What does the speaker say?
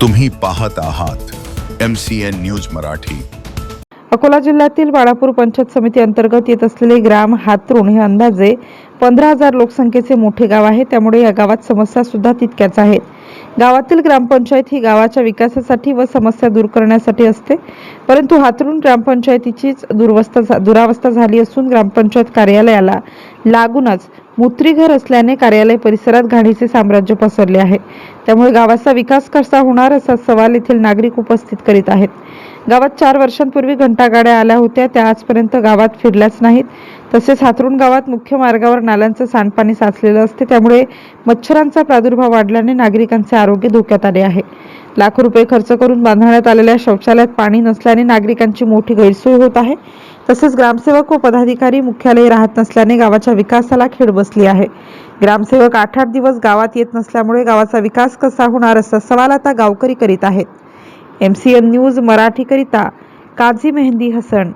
तुम्ही पाहत आहात M C N news Marathi. Akola जिल्ह्यातील बाळापूर पंचायत समिती अंतर्गत येत असलेले ग्राम हातरुण हे अंदाजे पंधरा हजार लोकसंख्येचे मोठे गाव आहे. त्यामुळे या गावात समस्या सुद्धा तितक्याच आहेत. गावातील ग्रामपंचायत ही गावाच्या विकासासाठी व समस्या दूर करण्यासाठी असते. परंतु हातरुण ग्रामपंचायतीचीच दुरवस्था दुरावस्था झाली असून ग्रामपंचायत कार्यालयाला लागूनच मूत्रीघर असल्याने कार्यालय परिसरात घाणीचे साम्राज्य पसरले आहे. त्यामुळे गावाचा विकास कसा होणार असा सवाल येथील नागरिक उपस्थित करीत आहेत. गावात चार वर्षांपूर्वी घंटागाड्या आल्या होत्या त्या आजपर्यंत गावात फिरल्याच नाहीत. तसेच हातरुण गावात मुख्य मार्गावर नाल्यांचं सांडपाणी साचलेलं असते त्यामुळे मच्छरांचा प्रादुर्भाव वाढल्याने नागरिकांचे आरोग्य धोक्यात आले आहे. लाखो रुपये खर्च करून बांधण्यात आलेल्या शौचालयात पाणी नसल्याने नागरिकांची मोठी गैरसोय होत आहे. तसेच ग्रामसेवक व पदाधिकारी मुख्यालय राहत नसल्याने गावाच्या विकासाला खेळ बसली आहे. ग्रामसेवक आठ आठ दिवस गावात येत नसल्यामुळे गावाचा विकास कसा होणार असा सवाल आता गावकरी करीत आहेत. एम सी एन न्यूज मराठीकरिता काझी मेहंदी हसन.